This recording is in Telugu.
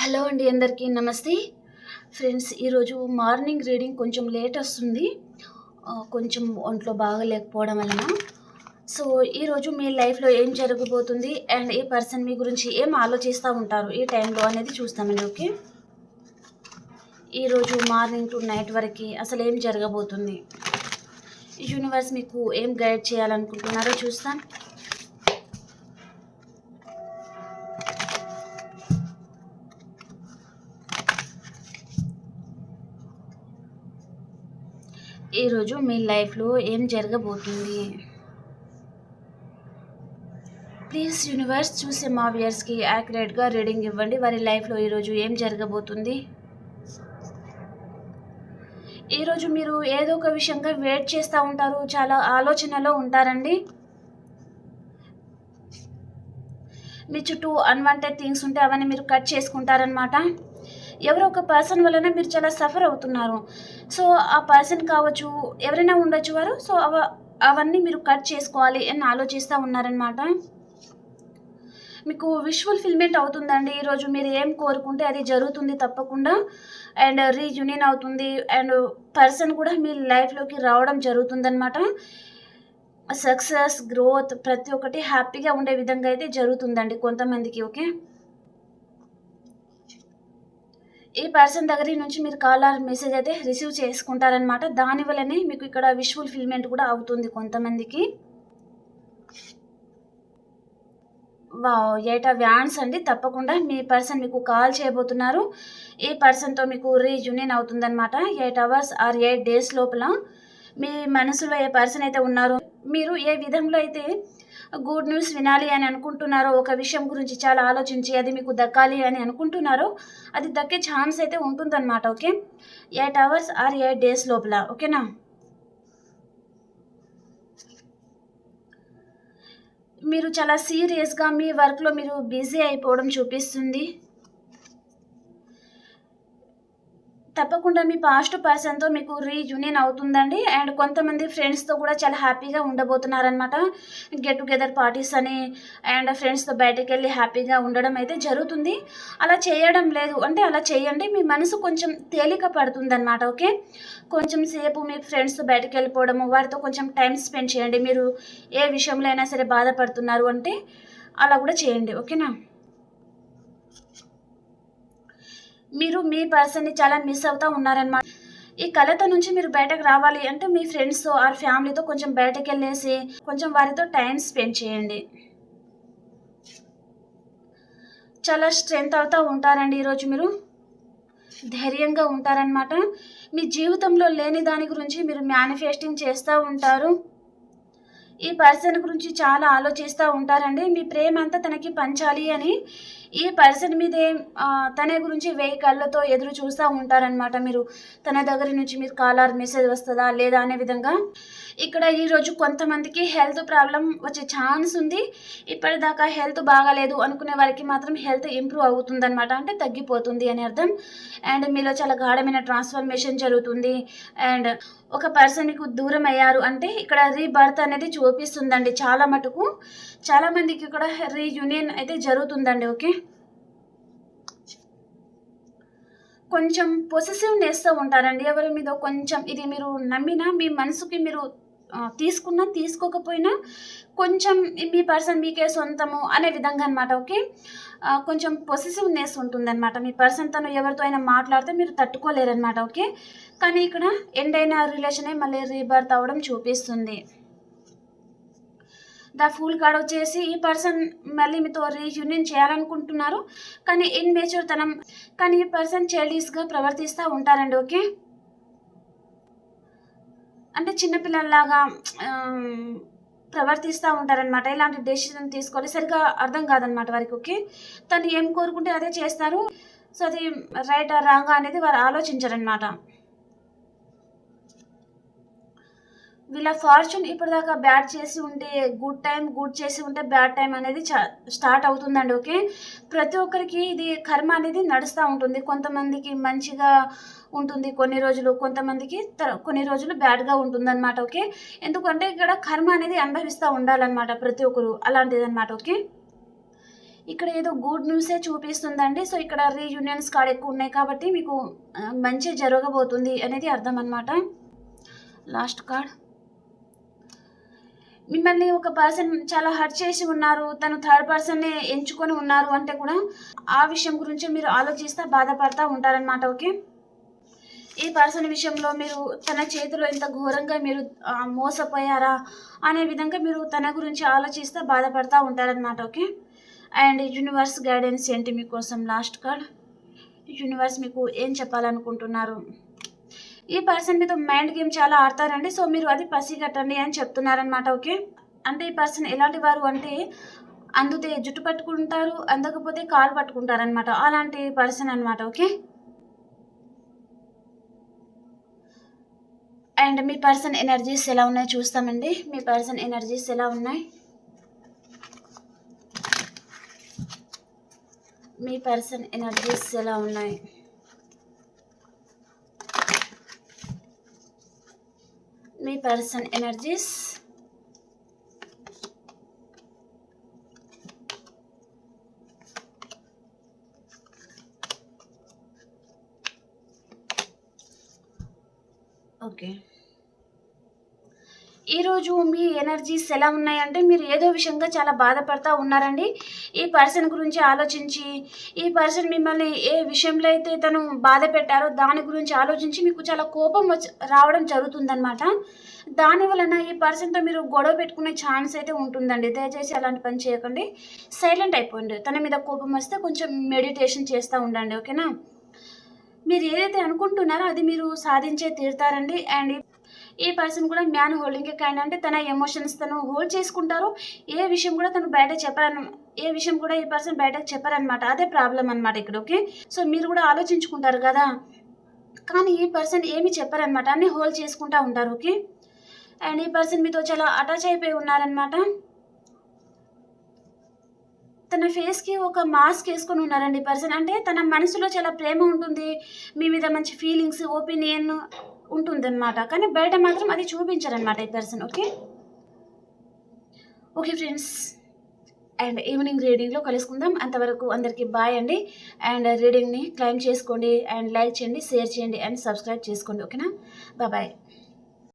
హలో అండి అందరికీ నమస్తే. ఫ్రెండ్స్ ఈరోజు మార్నింగ్ రీడింగ్ కొంచెం లేట్ వస్తుంది. కొంచెం ఒంట్లో బాగలేకపోవడం వలన. సో ఈరోజు మీ లైఫ్లో ఏం జరగబోతుంది అండ్ ఈ పర్సన్ మీ గురించి ఏం ఆలోచిస్తూ ఉంటారు ఈ టైంలో అనేది చూస్తామండి ఓకే? ఈరోజు మార్నింగ్ టు నైట్ వరకు అసలు ఏం జరగబోతుంది? యూనివర్స్ మీకు ఏం గైడ్ చేయాలనుకుంటున్నారో చూస్తాం. ఈరోజు మీ లైఫ్లో ఏం జరగబోతుంది? ప్లీజ్ యూనివర్స్ చూసే మా వ్యూయర్స్కి యాక్యురేట్గా రీడింగ్ ఇవ్వండి. వారి లైఫ్లో ఈరోజు ఏం జరగబోతుంది? ఈరోజు మీరు ఏదో ఒక విషయంగా వెయిట్ చేస్తూ ఉంటారు. చాలా ఆలోచనలో ఉంటారండి. మీ చుట్టూ అన్వాంటెడ్ థింగ్స్ ఉంటే అవన్నీ మీరు కట్ చేసుకుంటారనమాట ఎవరో ఒక పర్సన్ వలన మీరు చాలా సఫర్ అవుతున్నారు. సో ఆ పర్సన్ కావచ్చు ఎవరైనా ఉండొచ్చు వారు. సో అవ అవన్నీ మీరు కట్ చేసుకోవాలి అని ఆలోచిస్తూ ఉన్నారనమాట మీకు విజువల్ ఫిల్మెంట్ అవుతుందండి. ఈరోజు మీరు ఏం కోరుకుంటే అది జరుగుతుంది తప్పకుండా. అండ్ రీయూనియన్ అవుతుంది. అండ్ పర్సన్ కూడా మీ లైఫ్లోకి రావడం జరుగుతుందనమాట సక్సెస్ గ్రోత్ ప్రతి ఒక్కటి హ్యాపీగా ఉండే విధంగా అయితే జరుగుతుందండి కొంతమందికి ఓకే ఈ పర్సన్ దగ్గర నుంచి మీరు కాల్ ఆర్ మెసేజ్ అయితే రిసీవ్ చేసుకుంటారనమాట దానివల్లనే మీకు ఇక్కడ విజువల్ ఫిల్మెంట్ కూడా అవుతుంది కొంతమందికి. వా ఎయిట్ వ్యాన్స్ అండి. తప్పకుండా మీ పర్సన్ మీకు కాల్ చేయబోతున్నారు. ఈ పర్సన్తో మీకు రీయూనియన్ అవుతుందన్నమాట. Eight hours or eight days లోపల మీ మనసులో ఏ పర్సన్ అయితే ఉన్నారో మీరు ఏ విధంలో అయితే గుడ్ న్యూస్ వినాలి అని అనుకుంటున్నారో ఒక విషయం గురించి చాలా ఆలోచించి అది మీకు దక్కాలి అని అనుకుంటున్నారో అది దక్కే ఛాన్స్ అయితే ఉంటుందన్నమాట okay? Eight hours or eight days లోపల ఓకేనా? మీరు చాలా సీరియస్గా మీ వర్క్లో మీరు బిజీ అయిపోవడం చూపిస్తుంది. తప్పకుండా మీ పాస్ట్ పర్సన్తో మీకు రీయూనియన్ అవుతుందండి. అండ్ కొంతమంది ఫ్రెండ్స్తో కూడా చాలా హ్యాపీగా ఉండబోతున్నారనమాట గెట్ టుగెదర్ పార్టీస్ అని అండ్ ఫ్రెండ్స్తో బయటకు వెళ్ళి హ్యాపీగా ఉండడం అయితే జరుగుతుంది. అలా చేయడం లేదు. అంటే అలా చేయండి. మీ మనసు కొంచెం తేలిక పడుతుంది అనమాట ఓకే? కొంచెం సేపు మీ ఫ్రెండ్స్తో బయటకు వెళ్ళిపోవడము వారితో కొంచెం టైం స్పెండ్ చేయండి. మీరు ఏ విషయంలో అయినా సరే బాధపడుతున్నారు అంటే అలా కూడా చేయండి ఓకేనా? మీరు మీ పర్సన్ని చాలా మిస్ అవుతూ ఉన్నారనమాట ఈ కలత నుంచి మీరు బయటకు రావాలి అంటే మీ ఫ్రెండ్స్తో ఆర్ ఫ్యామిలీతో కొంచెం బయటకు వెళ్ళేసి కొంచెం వారితో టైం స్పెండ్ చేయండి. చాలా స్ట్రెంగ్త్ అవుతూ ఉంటారండి ఈరోజు మీరు. ధైర్యంగా ఉంటారనమాట మీ జీవితంలో లేని దాని గురించి మీరు మేనిఫెస్టింగ్ చేస్తూ ఉంటారు. ఈ పర్సన్ గురించి చాలా ఆలోచిస్తూ ఉంటారండి. మీ ప్రేమ అంతా తనకి పంచాలి అని ఈ పర్సన్ మీదే తన గురించి వెయ్యి కళ్ళతో ఎదురు చూస్తూ ఉంటారనమాట మీరు. తన దగ్గర నుంచి మీరు కాలర్ మెసేజ్ వస్తుందా లేదా అనే విధంగా. ఇక్కడ ఈరోజు కొంతమందికి హెల్త్ ప్రాబ్లం వచ్చే ఛాన్స్ ఉంది. ఇప్పటిదాకా హెల్త్ బాగాలేదు. అనుకునే వారికి మాత్రం హెల్త్ ఇంప్రూవ్ అవుతుందన్నమాట. అంటే తగ్గిపోతుంది అని అర్థం. అండ్ మీలో చాలా గాఢమైన ట్రాన్స్ఫర్మేషన్ జరుగుతుంది. అండ్ ఒక పర్సన్ మీకు దూరం అయ్యారు అంటే ఇక్కడ రీబర్త్ అనేది చూపిస్తుందండి చాలా మటుకు. చాలా మందికి ఇక్కడ రీయూనియన్ అయితే జరుగుతుందండి ఓకే? కొంచెం పొసెసివ్నెస్తో ఉంటారండి. ఎవరి మీద కొంచెం ఇది మీరు నమ్మినా మీ మనసుకి మీరు తీసుకున్నా తీసుకోకపోయినా కొంచెం మీ పర్సన్ మీకే సొంతము అనే విధంగా అనమాట ఓకే? కొంచెం పొసెసివ్నెస్ ఉంటుందన్నమాట. మీ పర్సన్ తను ఎవరితో అయినా మాట్లాడితే మీరు తట్టుకోలేరన్నమాట ఓకే? కానీ ఇక్కడ ఎండ్ అయిన రిలేషనే మళ్ళీ రీబర్త్ అవ్వడం చూపిస్తుంది. ద ఫుల్ కార్డ్ వచ్చేసి ఈ పర్సన్ మళ్ళీ మీతో రీయూనియన్ చేయాలనుకుంటున్నారు. కానీ ఇన్ మేచర్ తనం కానీ ఈ పర్సన్ చైల్డిష్గా ప్రవర్తిస్తూ ఉంటారండి ఓకే? అంటే చిన్నపిల్లల్లాగా ప్రవర్తిస్తూ ఉంటారనమాట ఇలాంటి డెసిషన్ తీసుకోవాలి. సరిగా అర్థం కాదనమాట వారికి ఓకే? తను ఏం కోరుకుంటే అదే చేస్తారు. సో అది రైట్ రాంగా అనేది వారు ఆలోచించరనమాట వీళ్ళ ఫార్చ్యూన్ ఇప్పటిదాకా బ్యాడ్ చేసి ఉంటే గుడ్ టైం గుడ్ చేసి ఉంటే బ్యాడ్ టైం అనేది స్టార్ట్ అవుతుందండి ఓకే ప్రతి ఒక్కరికి ఇది కర్మ అనేది నడుస్తూ ఉంటుంది. కొంతమందికి మంచిగా ఉంటుంది కొన్ని రోజులు కొంతమందికి కొన్ని రోజులు బ్యాడ్గా ఉంటుందన్నమాట ఓకే ఎందుకంటే ఇక్కడ కర్మ అనేది అనుభవిస్తూ ఉండాలన్నమాట ప్రతి ఒక్కరు అలాంటిది అనమాట ఓకే ఇక్కడ ఏదో గుడ్ న్యూసే చూపిస్తుందండి సో ఇక్కడ రీయూనియన్స్ కార్డ్ ఎక్కువ ఉన్నాయి కాబట్టి మీకు మంచి జరగబోతుంది అనేది అర్థం అనమాట లాస్ట్ కార్డ్ మిమ్మల్ని ఒక పర్సన్ చాలా హర్ట్ చేసి ఉన్నారు తను థర్డ్ పర్సన్ని ఎంచుకొని ఉన్నారు అంటే కూడా ఆ విషయం గురించి మీరు ఆలోచిస్తా బాధపడతా ఉంటారనమాట ఓకే? ఈ పర్సన్ విషయంలో మీరు తన చేతిలో ఎంత ఘోరంగా మీరు మోసపోయారా అనే విధంగా మీరు తన గురించి ఆలోచిస్తే బాధపడతా ఉంటారనమాట ఓకే? అండ్ యూనివర్స్ గైడెన్స్ ఏంటి మీకోసం? లాస్ట్ కార్డ్ యూనివర్స్ మీకు ఏం చెప్పాలనుకుంటున్నారు? ఈ పర్సన్ మీతో మైండ్ గేమ్ చాలా ఆడతారండి. సో మీరు అది పసిగట్టండి అని చెప్తున్నారనమాట ఓకే? అంటే ఈ పర్సన్ ఎలాంటి వారు అంటే అందుతే జుట్టు పట్టుకుంటారు అందకపోతే కాలు పట్టుకుంటారనమాట అలాంటి పర్సన్ అనమాట ఓకే? అండ్ మీ పర్సన్ ఎనర్జీస్ ఎలా ఉన్నాయో చూస్తామండి. మీ పర్సన్ ఎనర్జీస్ ఎలా ఉన్నాయి? మీ పర్సన్ ఎనర్జీస్ ఎలా ఉన్నాయి? మీ పర్సన్ ఎనర్జీస్ ఓకే ఈరోజు మీ ఎనర్జీస్ ఎలా ఉన్నాయంటే మీరు ఏదో విషయంగా చాలా బాధపడతా ఉన్నారండి. ఈ పర్సన్ గురించి ఆలోచించి ఈ పర్సన్ మిమ్మల్ని ఏ విషయంలో అయితే తను బాధ పెట్టారో దాని గురించి ఆలోచించి మీకు చాలా కోపం వచ్చి రావడం జరుగుతుందన్నమాట. దాని వలన ఈ పర్సన్తో మీరు గొడవ పెట్టుకునే ఛాన్స్ అయితే ఉంటుందండి. దయచేసి అలాంటి పని చేయకండి. సైలెంట్ అయిపోండి. తన మీద కోపం వస్తే కొంచెం మెడిటేషన్ చేస్తూ ఉండండి. ఓకేనా? మీరు ఏదైతే అనుకుంటున్నారో అది మీరు సాధించే తీరుతారండి. అండ్ ఈ పర్సన్ కూడా మ్యాన్ హోల్డింగ్ కైండ్ అంటే తన ఎమోషన్స్ తను హోల్డ్ చేసుకుంటారు. ఏ విషయం కూడా తను బయట చెప్పరను ఏ విషయం కూడా ఈ పర్సన్ బయటకు చెప్పరనమాట అదే ప్రాబ్లం అనమాట ఇక్కడ ఓకే సో మీరు కూడా ఆలోచించుకుంటారు కదా? కానీ ఈ పర్సన్ ఏమి చెప్పరనమాట అన్ని హోల్డ్ చేసుకుంటా ఉంటారు ఓకే అండ్ ఈ పర్సన్ మీతో చాలా అటాచ్ అయిపోయి ఉన్నారనమాట తన ఫేస్కి ఒక మాస్క్ వేసుకొని ఉన్నారండి పర్సన్ అంటే తన మనసులో చాలా ప్రేమ ఉంటుంది. మీ మీద మంచి ఫీలింగ్స్ ఒపీనియన్ ఉంటుందన్నమాట. కానీ బయట మాత్రం అది చూపించారనమాట ఈ person okay okay friends and evening రీడింగ్లో కలుసుకుందాం. అంతవరకు అందరికీ బాయ్ అండి. అండ్ రీడింగ్ని క్లైమ్ చేసుకోండి. అండ్ లైక్ చేయండి షేర్ చేయండి అండ్ సబ్స్క్రైబ్ చేసుకోండి ఓకేనా బాయ్